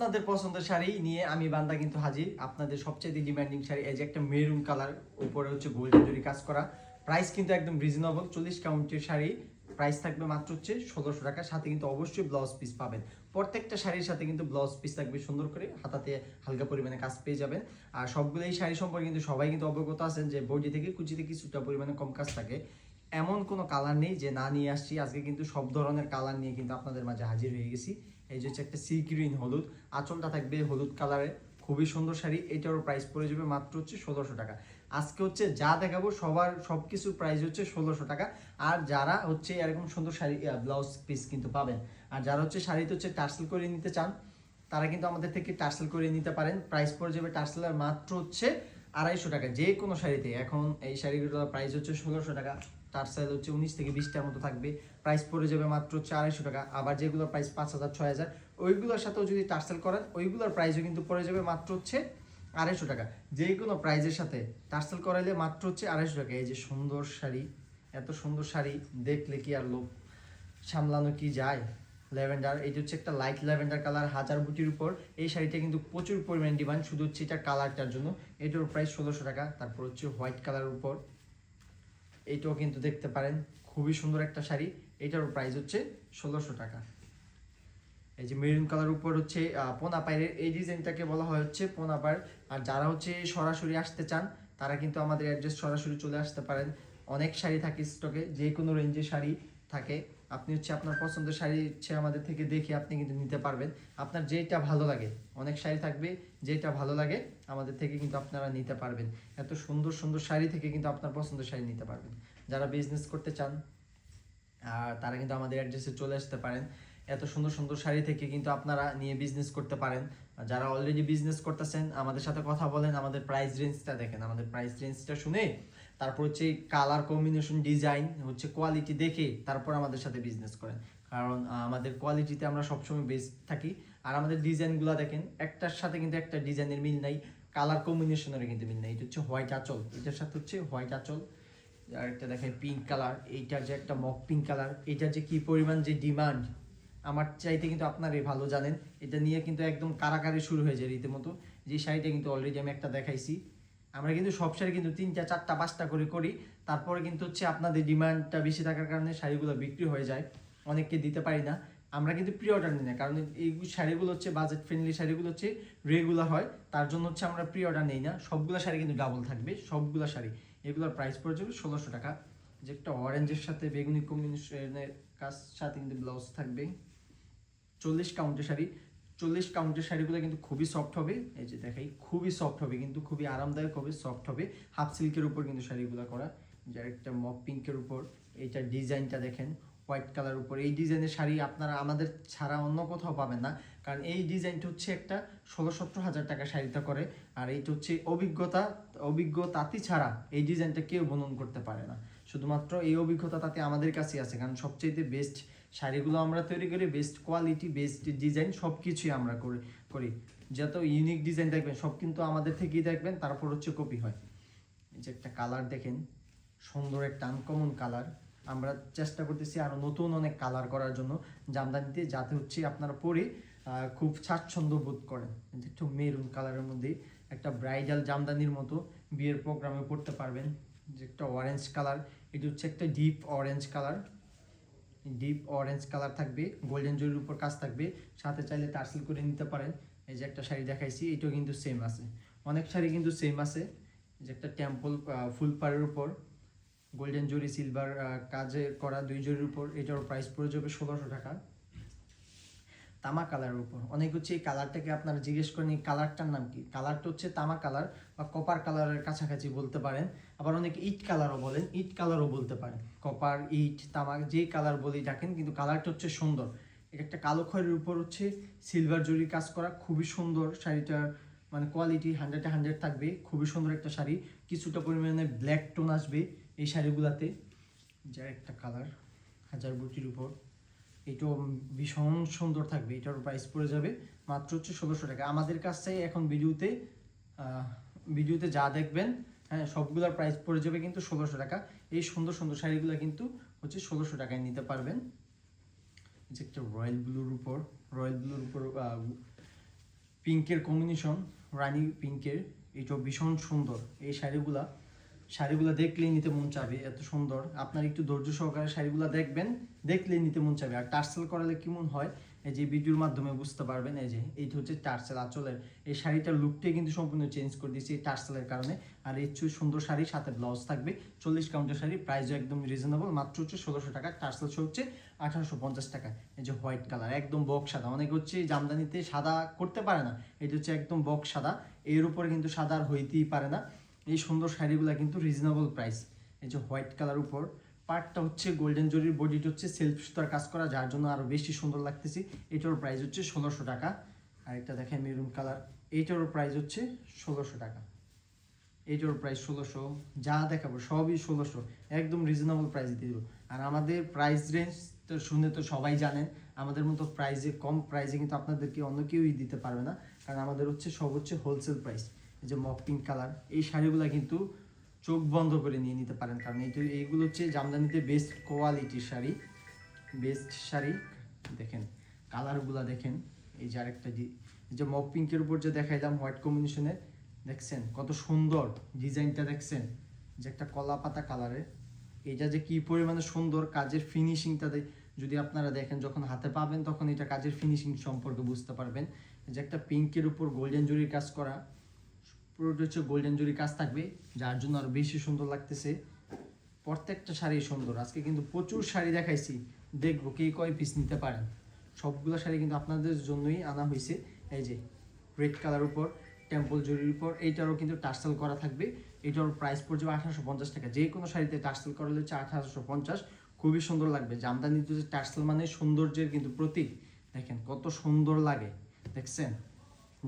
আপনাদের পছন্দের শাড়ি নিয়ে আমি বান্দা কিন্তু হাজির। আপনাদের সবচেয়ে ডিমান্ডিং শাড়ি এই যে একটা মেরুন কালার উপরে হচ্ছে গোল্ডেন জরি কাজ করা। প্রাইস কিন্তু একদম রিজনেবল চল্লিশ কাউন্টের শাড়ি। প্রাইস থাকবে মাত্র হচ্ছে ষোলোশো টাকা, সাথে কিন্তু অবশ্যই ব্লাউজ পিস পাবেন। প্রত্যেকটা শাড়ির সাথে কিন্তু ব্লাউজ পিস থাকবে সুন্দর করে, হাতাতে হালকা পরিমাণে কাজ পেয়ে যাবেন। আর সবগুলো এই শাড়ি সম্পর্কে কিন্তু সবাই কিন্তু অবগত আছেন যে বডি থেকে কুচিতে কিছুটা পরিমাণে কম কাজ থাকে। এমন কোনো কালার নেই যে না নিয়ে আসছি। আজকে কিন্তু সব ধরনের কালার নিয়ে কিন্তু আপনাদের মাঝে হাজির হয়ে গেছি। এই যে হচ্ছে একটা সি গ্রিন হলুদ। আঁচলটা থাকবে হলুদ কালারের খুবই সুন্দর শাড়ি। এটারও প্রাইস পড়ে যাবে মাত্র হচ্ছে ষোলোশো টাকা। আজকে হচ্ছে যা দেখাবো সবার সব কিছুর প্রাইস হচ্ছে ষোলোশো টাকা। আর যারা হচ্ছে এরকম সুন্দর শাড়ি ব্লাউজ পিস কিন্তু পাবেন। আর যারা হচ্ছে শাড়িতে হচ্ছে টার্সেল করে নিতে চান, তারা কিন্তু আমাদের থেকে টার্সেল করে নিতে পারেন। প্রাইস পড়ে যাবে টার্সেলের মাত্র হচ্ছে আড়াইশো টাকা। যে কোনো শাড়িতে। এখন এই শাড়িগুলোর প্রাইস হচ্ছে ষোলোশো টাকা। টার্সেল হচ্ছে উনিশ থেকে বিশটার মতো থাকবে। প্রাইস পড়ে যাবে মাত্র আড়াইশো টাকা। আবার যেগুলোর প্রাইস পাঁচ হাজার, ছয় হাজার, ওইগুলোর সাথেও যদি টার্সেল করেন, ওইগুলোর প্রাইসও কিন্তু পড়ে যাবে মাত্র হচ্ছে আড়াইশো টাকা। যে কোনো প্রাইজের সাথে টার্সেল করাইলে মাত্র হচ্ছে আড়াইশো টাকা। এই যে সুন্দর শাড়ি, এত সুন্দর শাড়ি, দেখলে কি আর লোক সামলানো কি যায়? ল্যাভেন্ডার এটা হচ্ছে একটা লাইট ল্যাভেন্ডার কালার হাজার বুটির উপর। এই শাড়িটা কিন্তু প্রচুর পরিমাণ ডিমান্ড শুধু হচ্ছে এটা কালারটার জন্য। এটার প্রাইস ষোলোশো টাকা, তারপর হচ্ছে হোয়াইট কালারের উপর। এইটাও কিন্তু দেখতে পারেন। খুবই সুন্দর একটা শাড়ি। এটার প্রাইস হচ্ছে ষোলোশো টাকা। এই যে মেরুন কালার উপর হচ্ছে আহ, পোনা পায়ের এই ডিজাইনটাকে বলা হয় হচ্ছে পোনা পায়ের। আর যারা হচ্ছে সরাসরি আসতে চান তারা কিন্তু আমাদের অ্যাড্রেস সরাসরি চলে আসতে পারেন। অনেক শাড়ি থাকে স্টকে যে কোনো রেঞ্জের শাড়ি। থাকে, আপনি হচ্ছে আপনার পছন্দের শাড়ি হচ্ছে আমাদের থেকে দেখে আপনি কিন্তু নিতে পারবেন। আপনার যেটা ভালো লাগে, অনেক শাড়ি থাকবে যেটা ভালো লাগে, আমাদের থেকে কিন্তু আপনারা নিতে পারবেন। এত সুন্দর সুন্দর শাড়ি থেকে কিন্তু আপনার পছন্দের শাড়ি নিতে পারবেন। যারা বিজনেস করতে চান, আর তারা কিন্তু আমাদের অ্যাড্রেসে চলে আসতে পারেন। এত সুন্দর সুন্দর শাড়ি থেকে কিন্তু আপনারা নিয়ে বিজনেস করতে পারেন। যারা অলরেডি বিজনেস করতেছেন, আমাদের সাথে কথা বলেন, আমাদের প্রাইস রেঞ্জটা দেখেন। আমাদের প্রাইস রেঞ্জটা শুনে তারপর হচ্ছে কালার কম্বিনেশন ডিজাইন হচ্ছে কোয়ালিটি দেখে তারপর আমাদের সাথে বিজনেস করেন। কারণ আমাদের কোয়ালিটিতে আমরা সবসময় বেস্ট থাকি। আর আমাদের ডিজাইনগুলো দেখেন, একটার সাথে কিন্তু একটা ডিজাইনের মিল নাই কালার কম্বিনেশনের কিন্তু মিল নাই। এটা হচ্ছে হোয়াইট আঁচল, এটার সাথে হচ্ছে হোয়াইট আঁচল। আর একটা দেখেন পিঙ্ক কালার এইটার যে একটা মক পিঙ্ক কালার এটার যে কি পরিমাণ যে ডিমান্ড আমার চাইতে কিন্তু আপনারাই ভালো জানেন। এটা নিয়ে কিন্তু একদম কারাকারি শুরু হয়ে যায় রীতিমতো। যে শাড়িটা কিন্তু অলরেডি আমি একটা দেখাইছি। আমরা কিন্তু সব শাড়ি কিন্তু তিনটা, চারটা, পাঁচটা করে করি। তারপরে কিন্তু হচ্ছে আপনাদের ডিমান্ডটা বেশি থাকার কারণে শাড়িগুলো বিক্রি হয়ে যায়। অনেককে দিতে পারি না। আমরা কিন্তু প্রি অর্ডার নিই না, কারণ এই শাড়িগুলো হচ্ছে বাজেট ফ্রেন্ডলি শাড়িগুলো হচ্ছে রেগুলার হয়। তার জন্য হচ্ছে আমরা প্রি অর্ডার নিই না। সবগুলো শাড়ি কিন্তু ডাবল থাকবে, সবগুলো শাড়ি। এগুলোর প্রাইস পড়ে যাবে ষোলোশো টাকা। যে একটা অরেঞ্জের সাথে বেগুনি কম্বিনেশনের কাজ সাথে কিন্তু ব্লাউজ থাকবে। চল্লিশ কাউন্টের শাড়ি। চল্লিশ কাউন্টের শাড়িগুলো কিন্তু খুবই সফট হবে। এই যে দেখাই খুবই সফট হবে, কিন্তু খুবই আরামদায়ক হবে সফট হবে। হাফ সিল্কের উপর কিন্তু শাড়িগুলো করা যার একটা মক পিঙ্কের উপর। এইটার ডিজাইনটা দেখেন, হোয়াইট কালার উপর। এই ডিজাইনের শাড়ি আপনারা আমাদের ছাড়া অন্য কোথাও পাবেন না, কারণ এই ডিজাইনটা হচ্ছে একটা ষোলো সতেরো হাজার টাকা শাড়িটা করে, আর এইটা হচ্ছে অভিজ্ঞতা অভিজ্ঞ তাঁতি ছাড়া এই ডিজাইনটা কেউ বনন করতে পারে না। শুধুমাত্র এই অভিজ্ঞতা তাতে আমাদের কাছেই আছে, কারণ সবচেয়ে বেস্ট শাড়িগুলো আমরা তৈরি করি বেস্ট কোয়ালিটি বেস্ট ডিজাইন সব কিছুই আমরা করি করি। যত ইউনিক ডিজাইন দেখবেন, সব কিন্তু আমাদের থেকেই দেখবেন, তারপর হচ্ছে কপি হয়। এই যে একটা কালার দেখেন, সুন্দর একটা আনকমন কালার আমরা চেষ্টা করতেছি আরও নতুন অনেক কালার করার জন্য। জামদানিতে যাতে হচ্ছে আপনারা পরে খুব স্বাচ্ছন্দ্য বোধ করেন। একটু মেরুন কালারের মধ্যে একটা ব্রাইডাল জামদানির মতো বিয়ের প্রোগ্রামে পড়তে পারবেন। যে একটা অরেঞ্জ কালার এটা হচ্ছে একটা deep orange colour deep orange colour থাকবে গোল্ডেন জরির উপর কাজ থাকবে, সাথে চাইলে টার্সেল করে নিতে পারেন। এই যে একটা শাড়ি দেখাইছি, এটাও কিন্তু সেম আছে। অনেক শাড়ি কিন্তু সেম আছে যে একটা টেম্পল ফুল পাড়ের উপর। গোল্ডেন জরি সিলভার কাজের করা দুই জরির উপর, এটার প্রাইস পড়ে যাবে ষোলোশো টাকা। তামা কালারের উপর। অনেক হচ্ছে এই কালারটাকে আপনারা জিজ্ঞেস করেন, এই কালারটার নাম কি? কালারটা হচ্ছে তামা কালার বা কপার কালারের কাছাকাছি বলতে পারেন। আবার অনেকে ইট কালারও বলেন, ইট কালারও বলতে পারেন। কপার, ইট, তামা, যেই কালার বলেই ডাকেন, কিন্তু কালারটা হচ্ছে সুন্দর। একটা কালো খয়ের উপর হচ্ছে সিলভার জরি কাজ করা, খুবই সুন্দর শাড়িটার মানে কোয়ালিটি হান্ড্রেডে হান্ড্রেড থাকবে, খুবই সুন্দর একটা শাড়ি। কিছুটা পরিমাণে ব্ল্যাক টোন আসবে এই শাড়িগুলাতে। যা একটা কালার, হাজার বুটির উপর। এটাও ভীষণ সুন্দর থাকবে, এটার প্রাইস পড়ে যাবে মাত্র হচ্ছে ষোলোশো টাকা। আমাদের কাছে এখন ভিডিওতে ভিডিওতে যা দেখবেন হ্যাঁ সবগুলোর প্রাইস পড়ে যাবে কিন্তু ষোলোশো টাকা। এই সুন্দর সুন্দর শাড়িগুলো কিন্তু হচ্ছে ষোলোশো টাকায় নিতে পারবেন। যে একটা রয়্যাল ব্লুর উপর রয়্যাল ব্লুর উপর পিঙ্কের কম্বিনেশন রানি পিঙ্কের, এটাও ভীষণ সুন্দর। এই শাড়িগুলা শাড়িগুলো দেখলেই নিতে মন চাবে, এত সুন্দর। আপনার একটু ধৈর্য সহকারে শাড়িগুলো দেখবেন, দেখলেই নিতে মন চাবে। আর টার্সেল করালে কেমন হয়, এই যে ভিডিওর মাধ্যমে বুঝতে পারবেন, এই যে এইটা হচ্ছে টার্সেল আঁচলের, এই শাড়িটার লুকটাই কিন্তু সম্পূর্ণ চেঞ্জ করে দিয়েছি এই টার্সেলের কারণে। আর এই সুন্দর শাড়ি, সাথে ব্লাউজ থাকবে, চল্লিশ কাউন্টের শাড়ি প্রাইসও একদম রিজনেবল মাত্র হচ্ছে ষোলোশো টাকা, টার্সেল হচ্ছে আঠারোশো পঞ্চাশ টাকা। এই যে হোয়াইট কালার একদম বক সাদা। অনেকে হচ্ছে জামদানিতে সাদা করতে পারে না, এটা হচ্ছে একদম বক সাদা। এর উপরে কিন্তু সাদা আর হইতেই পারে না। এই সুন্দর শাড়িগুলো কিন্তু রিজনেবল প্রাইস এই যে হোয়াইট কালার উপর পার্টটা হচ্ছে গোল্ডেন জরির বডিটা হচ্ছে সেলফ সুতার কাজ করা, যার জন্য আরও বেশি সুন্দর লাগতেছে। এটার প্রাইস হচ্ছে ষোলোশো টাকা। আর এটা দেখেন মেরুন কালার এইটারও প্রাইস হচ্ছে ষোলোশো টাকা। এইটার প্রাইস ষোলোশো। যা দেখাবো সবই ষোলোশো। একদম রিজনেবল প্রাইস দিয়ে দেবো। আর আমাদের প্রাইস রেঞ্জ তো শুনে তো সবাই জানেন, আমাদের মতো প্রাইসে কম প্রাইসে কিন্তু আপনাদেরকে অন্য কেউই দিতে পারবে না। কারণ আমাদের হচ্ছে সব হচ্ছে হোলসেল প্রাইস যে মক পিঙ্ক কালার এই শাড়িগুলো কিন্তু চোখ বন্ধ করে নিয়ে নিতে পারেন। কারণ এইটা, এইগুলো হচ্ছে জামদানিতে বেস্ট কোয়ালিটির শাড়ি। বেস্ট শাড়ি, দেখেন, কালারগুলো দেখেন। এই যে আরেকটা যে মক পিঙ্কের উপর যে দেখাইলাম হোয়াইট কম্বিনেশনে দেখছেন কত সুন্দর ডিজাইনটা দেখছেন? যে একটা কলা পাতা কালারের এটা যে কি পরিমাণে সুন্দর কাজের ফিনিশিংটা যদি আপনারা দেখেন, যখন হাতে পাবেন, তখন এটা কাজের ফিনিশিং সম্পর্কে বুঝতে পারবেন। যে একটা পিঙ্কের উপর গোল্ডেন জুরির কাজ করা পুরোটা হচ্ছে গোল্ডেন জুরি কাজ থাকবে, যার জন্য আরও বেশি সুন্দর লাগতেছে। প্রত্যেকটা শাড়ি সুন্দর। আজকে কিন্তু প্রচুর শাড়ি দেখাইছি। দেখব কে কয় পিস নিতে পারেন সবগুলো শাড়ি কিন্তু আপনাদের জন্যই আনা হয়েছে এই যে রেড কালার উপর টেম্পল জুরির উপর, এইটারও কিন্তু টার্সেল করা থাকবে। এটার প্রাইস পড়ছে আঠারোশো পঞ্চাশ টাকা। যে কোনো শাড়িতে টার্সেল করা হচ্ছে আঠারোশো পঞ্চাশ। খুবই সুন্দর লাগবে। জামদানি টার্সেল মানে সৌন্দর্যের কিন্তু প্রতীক। দেখেন কত সুন্দর লাগে। দেখছেন?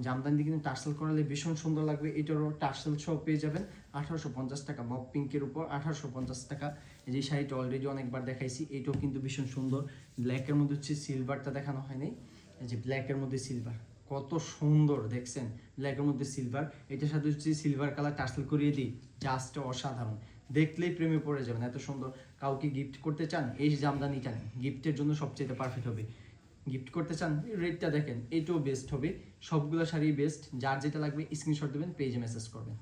জামদানি কিন্তু টার্সেল করালে ভীষণ সুন্দর লাগবে। এটারও টার্সেল সহ পেয়ে যাবেন। আঠারোশো পঞ্চাশ টাকা মক পিঙ্কের উপর আঠারোশো পঞ্চাশ টাকা। যে শাড়িটা অলরেডি অনেকবার দেখাইছি, এটাও কিন্তু ভীষণ সুন্দর। ব্ল্যাকের মধ্যে হচ্ছে সিলভারটা দেখানো হয়নি। এই যে ব্ল্যাকের মধ্যে সিলভার কত সুন্দর দেখছেন? ব্ল্যাকের মধ্যে সিলভার এটার সাথে হচ্ছে সিলভার কালার টার্সেল করিয়ে দিই। জাস্ট অসাধারণ। দেখলেই প্রেমে পড়ে যাবেন, এত সুন্দর। কাউকে গিফট করতে চান, এই জামদানিটা গিফটের জন্য সবচেয়ে পারফেক্ট হবে। গিফট করতে চান রেটটা দেখেন, এটাও বেস্ট হবে। সবগুলো শাড়ি বেস্ট যার যেটা লাগবে স্ক্রিনশট দেবেন পেজে মেসেজ করবেন।